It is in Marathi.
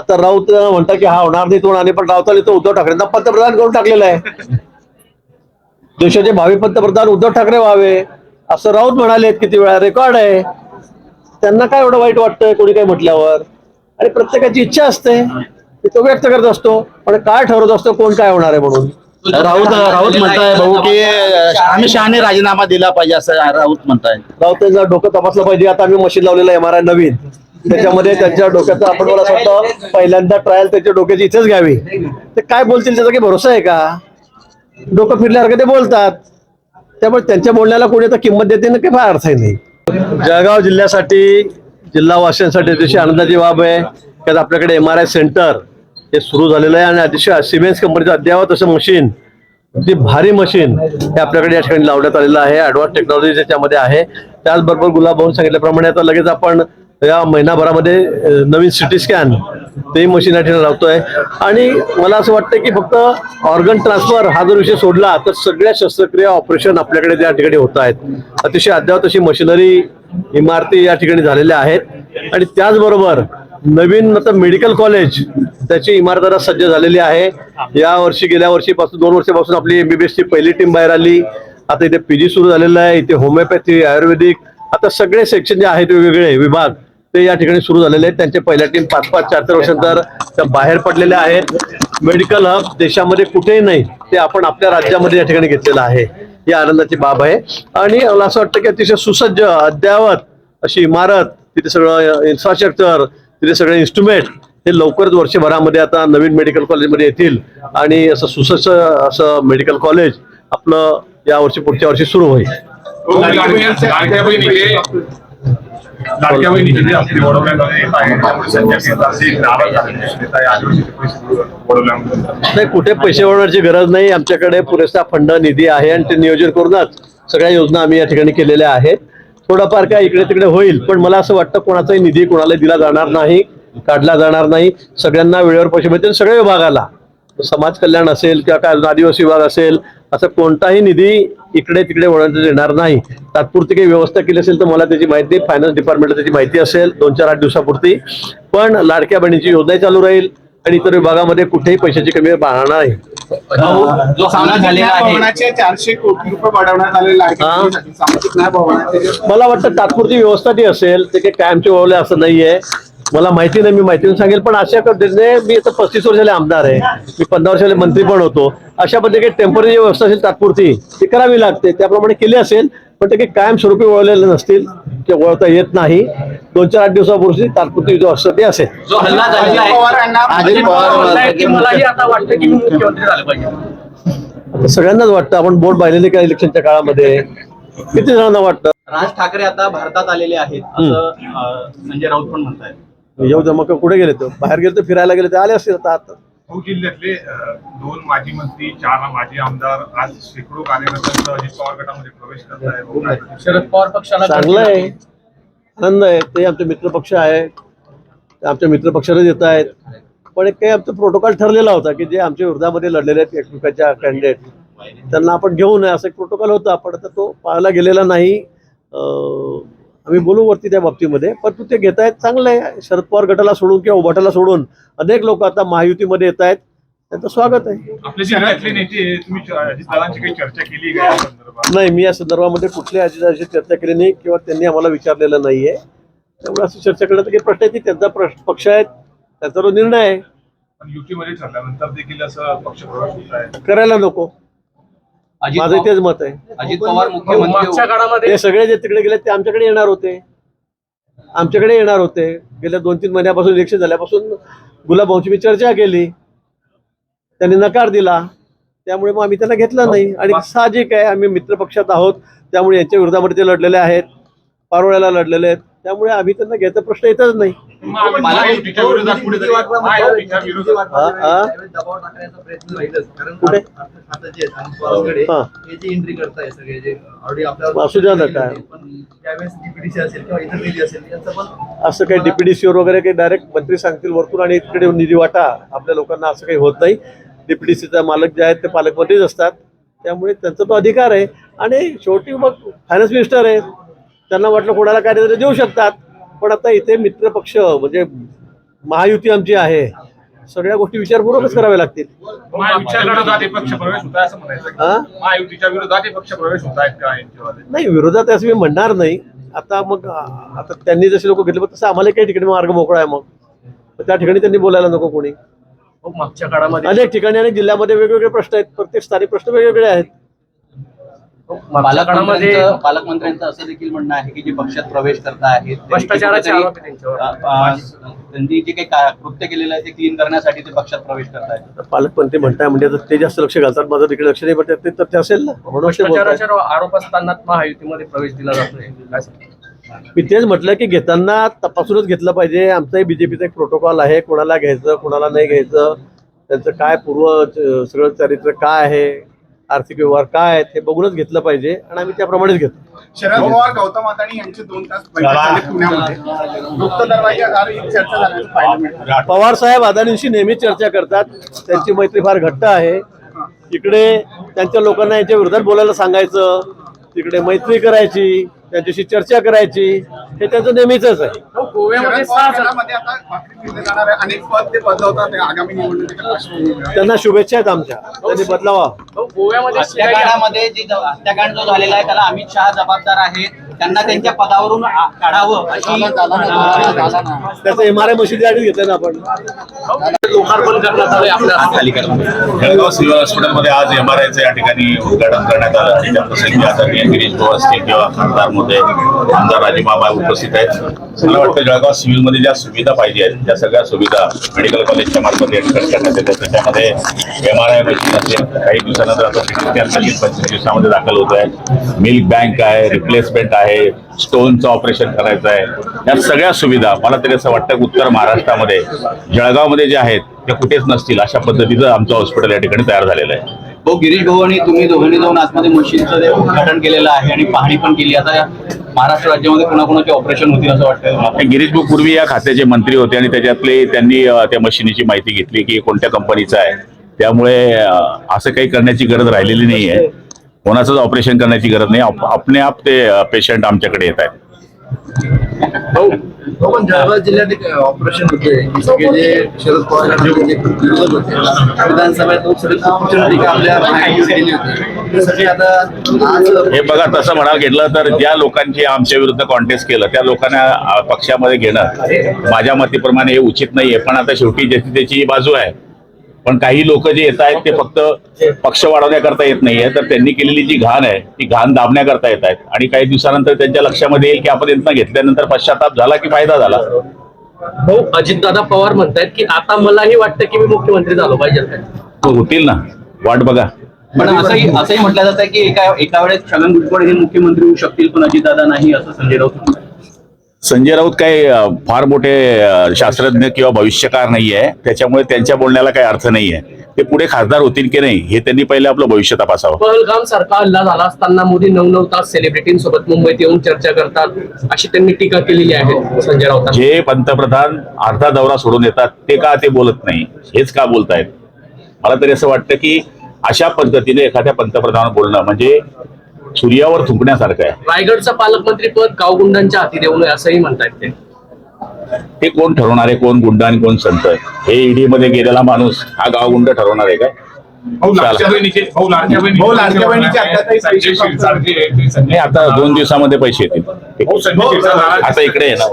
आता राऊत म्हणता की हा होणार नाही तो आणि पण राऊताला तो उद्धव ठाकरेंना पंतप्रधान करून टाकलेला आहे. देशाचे भावी पंतप्रधान उद्धव ठाकरे व्हावे असं राऊत म्हणाले किती वेळा रेकॉर्ड आहे. त्यांना काय एवढं वाईट वाटतंय कोणी काय म्हटल्यावर? आणि प्रत्येकाची इच्छा असते ती तो व्यक्त करत असतो पण काय ठरवत असतो कोण काय होणार आहे म्हणून? राऊत राऊत म्हणताय भाऊ की अमित शहाने राजीनामा दिला पाहिजे असं राऊत म्हणताय. राऊतांचं डोकं तपासलं पाहिजे आता आम्ही मशीन लावलेलं एम आर आय नवीन. त्याच्यामध्ये त्यांच्या डोक्याचं आपण मला असं वाटतं पहिल्यांदा ट्रायल त्याच्या डोक्याची इथेच घ्यावी. ते काय बोलतील त्याचा काही भरोसा आहे का? डोकं फिरल्यासारखं ते बोलतात. त्यामुळे त्यांच्या बोलण्याला कोणी आता किंमत देते ना काही फार अर्थ नाही. जळगाव जिल्ह्यासाठी जिल्हावासियांसाठी अतिशय आनंदाची बाब आहे. की आपल्याकडे एम आर आय सेंटर हे सुरू झालेलं आहे आणि अतिशय सिमेन्स कंपनीचं अद्ययावत असं मशीन अगदी भारी मशीन हे आपल्याकडे या ठिकाणी लावण्यात आलेलं आहे. ऍडव्हान्स टेक्नॉलॉजी त्याच्यामध्ये आहे. त्याचबरोबर गुलाब भाऊन सांगितल्याप्रमाणे आता लगेच आपण या महिनाभरामध्ये नवीन सिटी स्कॅन ते मशीन या ठिकाणी लावतोय. आणि मला असं वाटतं की फक्त ऑर्गन ट्रान्सफर हा जर विषय सोडला तर सगळ्या शस्त्रक्रिया ऑपरेशन आपल्याकडे त्या ठिकाणी होत आहेत. अतिशय अद्यावत अशी मशिनरी इमारती या ठिकाणी झालेल्या आहेत. आणि त्याचबरोबर नवीन आता मेडिकल कॉलेज त्याची इमारत आता सज्ज झालेली आहे. या वर्षी गेल्या वर्षीपासून दोन वर्षापासून आपली एमबीबीएस ची पहिली टीम बाहेर आली. आता इथे पीजी सुरू झालेलं आहे. इथे होमिओपॅथी आयुर्वेदिक आता सगळे सेक्शन जे आहेत वेगवेगळे विभाग ते या ठिकाणी सुरू झालेले आहेत. त्यांचे पहिल्या टीम पाच पाच चार चार वर्षांतर त्या बाहेर पडलेल्या आहेत. मेडिकल हब देशामध्ये कुठेही नाही ते आपण आपल्या राज्यामध्ये या ठिकाणी घेतलेलं आहे. ही आनंदाची बाब आहे. आणि मला असं वाटतं की अतिशय सुसज्ज अद्ययावत अशी इमारत तिथे सगळं इन्फ्रास्ट्रक्चर तिथे सगळे इन्स्ट्रुमेंट हे लवकरच वर्षभरामध्ये आता नवीन मेडिकल कॉलेजमध्ये येतील. आणि असं सुसज्ज असं मेडिकल कॉलेज आपलं या वर्षी पुढच्या वर्षी सुरू होईल. लाडक्या बहिणीचे लाडक्या असते वडोदऱ्यामध्ये येत आहे त्यामुळे केंद्र नाराज झालेले आदिवासीचे पैसे नाही कुठे पैसे वळवण्याची गरज नाही. आमच्याकडे पुरेसा फंड निधी आहे आणि ते नियोजन करूनच सगळ्या योजना आम्ही या ठिकाणी केलेल्या आहेत. थोडाफार काय इकडे तिकडे होईल पण मला असं वाटतं कोणाचाही निधी कोणाला दिला जाणार नाही काढला जाणार नाही. सगळ्यांना वेळेवर पैसे मिळतील. सगळ्या विभागाला. समाज कल्याण असेल किंवा काय आदिवासी विभाग असेल असं कोणताही निधी इकडे तिकडे वळवण्यात येणार नाही. तात्पुरती काही व्यवस्था केली असेल तर मला त्याची माहिती फायनान्स डिपार्टमेंटला त्याची माहिती असेल दोन चार आठ दिवसापुरती. पण लाडक्या बहिणीची योजनाही चालू राहील आणि इतर विभागामध्ये कुठेही पैशाची कमी राहणार नाही. जो चारशे कोटी रुपये वाढवण्यात आलेले आहे हा. मला वाटतं तात्पुरती व्यवस्था ती असेल ते काही कायमचे वळवले असं नाहीये. मला माहिती नाही मी माहितीने सांगेल पण अशा पद्धतीने मी आता पस्तीस वर्षाले आमदार आहे मी पंधरा वर्षाले मंत्री पण होतो. अशा पद्धतीने टेंपररी व्यवस्था असेल तात्पुरती ती करावी लागते. त्याप्रमाणे केली असेल पण ते काही कायमस्वरूपी वळवलेले नसतील ते वळवता येत नाही. दोन चार आठ दिवसापूर्वी तात्पुरती ती असेल. जो झालं पाहिजे. आता सगळ्यांनाच वाटतं आपण बोर्ड पाहिलेले का इलेक्शनच्या काळामध्ये? किती जणांना वाटतं? राज ठाकरे आता भारतात आलेले आहेत असं संजय राऊत पण म्हणतायत. येऊ दे मग कुठे गेले तो? बाहेर गेले तर फिरायला गेले ते आले असतील आता आता. भाऊ जिल्ह्यातले अं, दोन माजी मंत्री चार माजी आमदार आज शेकडो कार्यकर्त्यांचा अजित पवार गटामध्ये प्रवेश करत आहे शरद पवार पक्षाला चांगलं आहे. आनंद आहे. ते आमचे मित्रपक्ष आहे ते आमच्या मित्रपक्षालाच येत आहेत. पण एक काही आमचा प्रोटोकॉल ठरलेला होता की जे आमच्या विरोधामध्ये लढलेले आहेत एकमेकाच्या कॅन्डिडेट त्यांना आपण घेऊ नये असं एक प्रोटोकॉल होता. पण आता तो पाहायला गेलेला नाही. अं, आम्ही बोलू वरती त्या बाबतीमध्ये पण तू ते घेत आहेत चांगलं आहे. शरद पवार गटाला सोडून किंवा उभाटाला सोडून अनेक लोक आता महायुतीमध्ये येत आहेत. त्यांचं स्वागत आहे. आपल्या जिल्ह्यातले नेते तुम्ही च- अजित दादांची काही चर्चा केली का या संदर्भात? नाही मी या संदर्भामध्ये कुठल्याही अजिताशी चर्चा केली नाही किंवा त्यांनी आम्हाला विचारलेलं नाहीये. त्यामुळे असं चर्चा करण्याचा काही प्रश्न आहे ती त्यांचा प्रश्न पक्ष आहे त्यांचा तो निर्णय आहे. पण युतीमध्ये ठरल्यानंतर देखील असं पक्ष होत आहे. करायला नको. माझं तेच मत आहे. अजित पवार मागच्या मुख्यमंत्री काळामध्ये ते सगळे जे तिकडे गेले ते आमच्याकडे येणार होते. आमच्याकडे येणार होते. गेल्या दोन तीन महिन्यापासून इलेक्शन झाल्यापासून गुलाबभाऊची मी चर्चा केली. त्यांनी नकार दिला. त्यामुळे मग आम्ही त्यांना घेतलं नाही. आणि साहजिक आहे आम्ही मित्र पक्षात आहोत. त्यामुळे यांच्या विरोधामध्ये ते लढलेले आहेत. पारोळ्याला लढलेले आहेत. त्यामुळे आम्ही त्यांना घ्यायचा प्रश्न येतच नाही. असू द्या ना काय. पण त्यावेळेस डीपीडीसी असेल किंवा इतर निधी असेल यांचं पण असं काही डीपीडीसीवर वगैरे काही डायरेक्ट मंत्री सांगतील वरतून आणि इकडे निधी वाटा. आपल्या लोकांना असं काही होत नाही. डीपीडीसीचा मालक जे आहेत ते पालकमंत्रीच असतात. त्यामुळे त्यांचा तो अधिकार आहे. आणि शेवटी मग फायनान्स मिनिस्टर आहे त्यांना वाटलं कोणाला काय देऊ शकतात. पण आता इथे मित्रपक्ष म्हणजे महायुती आमची आहे. सगळ्या गोष्टी विचारपूर्वकच कराव्या लागतील. पक्ष पक्ष नाही विरोधात असं मी म्हणणार नाही. आता मग आता त्यांनी जसे लोक घेतले तसं आम्हाला काही ठिकाणी मार्ग मोकळा आहे मग. त्या ठिकाणी त्यांनी बोलायला नको कोणी. मागच्या काळामध्ये अनेक ठिकाणी आणि जिल्ह्यामध्ये वेगवेगळे प्रश्न आहेत. प्रत्येक स्थानिक प्रश्न वेगवेगळे आहेत. पालकमंत्र्यांचं पालकमंत्र्यांचं असं देखील म्हणणं आहे की जे पक्षात प्रवेश करत आहेत त्यांनी जे काही का- कृत्य केलेलं आहे ते क्लीन करण्यासाठी ते पक्षात प्रवेश करत आहेत तर पालकमंत्री म्हणताय म्हणजे ते जास्त लक्ष घालतात माझं तिकडे लक्ष नाही पडतात ते तर ते असेल ना. म्हणून आरोप असताना महायुतीमध्ये प्रवेश दिला जातोय? मी तेच म्हटलं की घेताना तपासूनच घेतलं पाहिजे. आमचाही बीजेपीचा एक प्रोटोकॉल आहे कोणाला घ्यायचं कोणाला नाही घ्यायचं त्यांचं काय पूर्व सगळं चरित्र काय आहे? आर्थिक व्यवहार काय आहेत हे बघूनच घेतलं पाहिजे आणि आम्ही त्याप्रमाणेच घेतो. शरद पवार गौतम अदाणी यांचे दोन तास पुण्यामध्ये. पवार साहेब अदानींशी नेहमी चर्चा करतात. त्यांची मैत्री फार घट्ट आहे. इकडे त्यांच्या लोकांना यांच्या विरोधात बोलायला सांगायचं. तिकडे मैत्री करायची त्यांच्याशी चर्चा करायची. हे त्यांचं नेहमीच आहे. आता भाकरी जाणार आहे. अनेक पद ते बदलवतात. आहे आगामी निवडणुकीच्या पार्श्वभूमीवर. त्यांना शुभेच्छा आहेत आमच्या. त्यांनी बदलावा. गोव्यामध्ये हत्याकांडामध्ये जे ज- हत्याकांड जो झालेला आहे त्याला अमित शहा जबाबदार आहेत. त्यांना त्यांच्या पदावरून काढावं अशी त्याचं एम आर आय मशिदीसाठी घेतलं ना आपण. लोकार्पण करण्यात आलंय आपल्या जळगाव सिव्हिल हॉस्पिटलमध्ये आज एम आर आयचं या ठिकाणी उद्घाटन करण्यात आलं. आणि त्या प्रसंगी आदरणीय गिरीश भाऊ असतील किंवा खासदार मोदय आमदार राजीबाबा उपस्थित आहेत. मला वाटतं जळगाव सिव्हिलमध्ये ज्या सुविधा पाहिजे आहेत त्या सगळ्या सुविधा मेडिकल कॉलेजच्या मार्फत करण्यात येतात त्याच्यामध्ये एम आर आय मशीन असेल. काही दिवसानंतर आता मशीन पंचवीस दिवसामध्ये दाखल होत आहे. मिल्क बँक आहे रिप्लेसमेंट आहे. स्टोनचं ऑपरेशन करायचं आहे. या सगळ्या सुविधा मला तरी असं वाटतं की उत्तर महाराष्ट्रामध्ये जळगावमध्ये जे आहेत ते कुठेच नसतील अशा पद्धतीचं आमचं हॉस्पिटल या ठिकाणी तयार झालेलं आहे. भाऊ गिरीश भाऊ आणि तुम्ही दोघांनी जाऊन आतमध्ये मशीनचं ते उद्घाटन केलेलं आहे आणि पाहणी पण केली आता महाराष्ट्र राज्यामध्ये कुणाकुणाचे ऑपरेशन होतील असं वाटतं हे गिरीश भाऊ पूर्वी या खात्याचे मंत्री होते आणि त्याच्यातले त्यांनी त्या मशिनीची माहिती घेतली की कोणत्या कंपनीचं आहे. त्यामुळे असं काही करण्याची गरज राहिलेली नाही आहे कोणाचंच ऑपरेशन करण्याची गरज नाही. आप- आपणे आप ते पेशंट आमच्याकडे येत आहेत. हो. जळगाव जिल्ह्यात ऑपरेशन होते जे शरद पवार होते विधानसभेत हे बघा तसं म्हणायला घेतलं तर ज्या लोकांची आमच्या विरुद्ध कॉन्टेस्ट केलं त्या लोकांना पक्षामध्ये घेणं माझ्या मतीप्रमाणे हे उचित नाहीये. पण आता शेवटी ज्याची त्याची बाजू आहे पण काही लोक जे येत आहेत ते फक्त पक्ष वाढवण्याकरता येत नाहीये. तर त्यांनी केलेली जी घाण आहे ती घाण दाबण्याकरता येत आहेत. आणि काही दिवसानंतर त्यांच्या लक्षामध्ये येईल की आपण यांना घेतल्यानंतर पश्चाताप झाला की फायदा झाला. भाऊ अजितदादा पवार म्हणतायत की आता मलाही वाटतं की मी मुख्यमंत्री झालो पाहिजे. काय तो होतील ना. वाट बघा. पण असंही असंही म्हटलं जातं की एका एका वेळेस छगन भुजबळ हे मुख्यमंत्री होऊ शकतील पण अजितदादा नाही असं संजय राऊत म्हणतात. संजय राऊत काही फार मोठे शास्त्रज्ञ किंवा भविष्यकार नाही आहे त्याच्यामुळे त्यांच्या बोलण्याला काही अर्थ नाही आहे ते पुढे खासदार होतील की नाही हे त्यांनी पहिले आपलं भविष्य तपासावं. पहलगाम सारखा हल्ला झाला असताना मोदी नऊ नऊ तास सेलिब्रिटींसोबत मुंबईत येऊन चर्चा करतात अशी त्यांनी टीका केलेली आहे संजय राऊतांनी. जे पंतप्रधान अर्धा दौरा सोडून येतात ते का ते बोलत नाही हेच का बोलतायत? मला तरी असं वाटतं की अशा पद्धतीने एखाद्या पंतप्रधान बोलणं म्हणजे सूर्यावर थुंकण्यासारखं आहे. रायगडचं पालकमंत्री पद गावगुंडांच्या हाती देऊ नये असंही म्हणतायत ते. ते कोण ठरवणार आहे? कोण गुंड आणि कोण संत हे ईडी मध्ये गेलेला माणूस हा गावगुंड ठरवणार आहे काय? नाही. आता दोन दिवसामध्ये पैसे येतील. आता इकडे आहे ना.